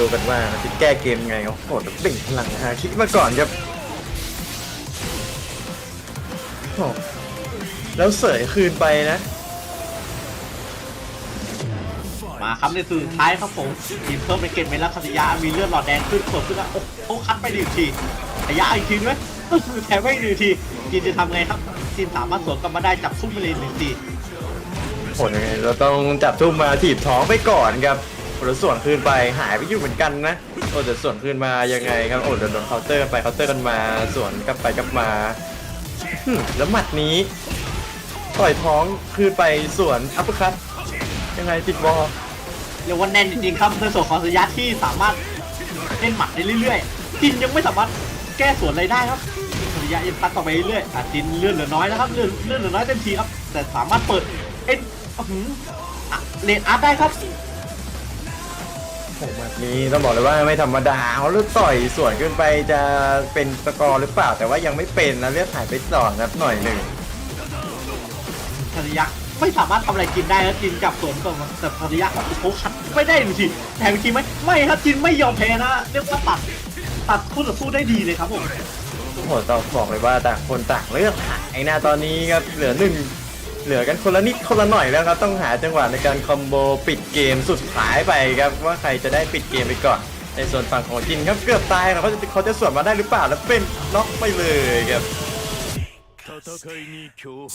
ดูกันว่ามันจะแก้เกมไงโอ้โหเบ่งพลังฮาคิมาก่อนครับโอ้แล้วเสยคืนไปนะมาครับในสุดท้ายครับผมทีมเพิ่มเป็นเกตเมลัสคาติยามีเลือดหลอดแดงขึ้นสดขึ้นแล้วโอ้โหคัดไปหนึ่งทีระยะอีกทีด้วยแถมไม่หนึ่งทีจีนจะทำไงครับจีนสามารถสวนกลับมาได้จับทุ่มไปเลยหนึ่งทีโหยังไงเราต้องจับทุ่มมาถีบท้องไปก่อนครับ โอ้แล้วส่วนคืนไปหายไปอยู่เหมือนกันนะโอ้แต่ส่วนคืนมายังไงครับโอ้เดี๋ยวโดนเคาน์เตอร์กันไปเคาน์เตอร์กันมาส่วนกลับไปกลับมาหึแล้วหมัดนี้ต่อยท้องคืนไปส่วนอัปเปอร์คัตยังไงติดบอลเรียกว่าแน่นจริงๆครับในส่วนของระยะที่สามารถเล่นหมัดได้เรื่อยๆจีนยังไม่สามารถแก้สวนอะไรได้ครับระยะยังตัดต่อไปเรื่อยๆอะจีนเลื่อนเหลือน้อยนะครับเลื่อนเลื่อนเหลือน้อยเต็มทีครับแต่สามารถเปิดเอ็นอื้อหืออะเลนอาร์ตได้ครับ โอ้หมัดนี้ต้องบอกเลยว่าไม่ธรรมดาเขาลูกต่อยส่วนขึ้นไปจะเป็นสกอร์หรือเปล่า แต่ว่ายังไม่เป็นนะเลือดหายไปสองครับหน่อยหนึ่งภรรยาไม่สามารถทำอะไรกินได้แล้วจินกลับสวนก่อนแต่ภรรยาโอ้โหคัดไม่ได้จริงๆแถมจริงไหมไม่ครับจินไม่ยอมแพ้นะเรียกว่าตัดตัดคู่ต่อสู้ได้ดีเลยครับผมโอ้โหต้องบอกเลยว่าต่างคนต่างเลือกหายนะตอนนี้ครับเหลือหนึ่ง เหลือกันคนละนิดคนละหน่อยแล้วครับต้องหาจังหวะในการคอมโบปิดเกมสุดท้ายไปครับว่าใครจะได้ปิดเกมไปก่อน ในส่วนฝั่งของจินครับเกือบตายแล้วเขาจะเขาจะสวนมาได้หรือเปล่าแล้วเป็นน็อกไปเลยครับ戦いに強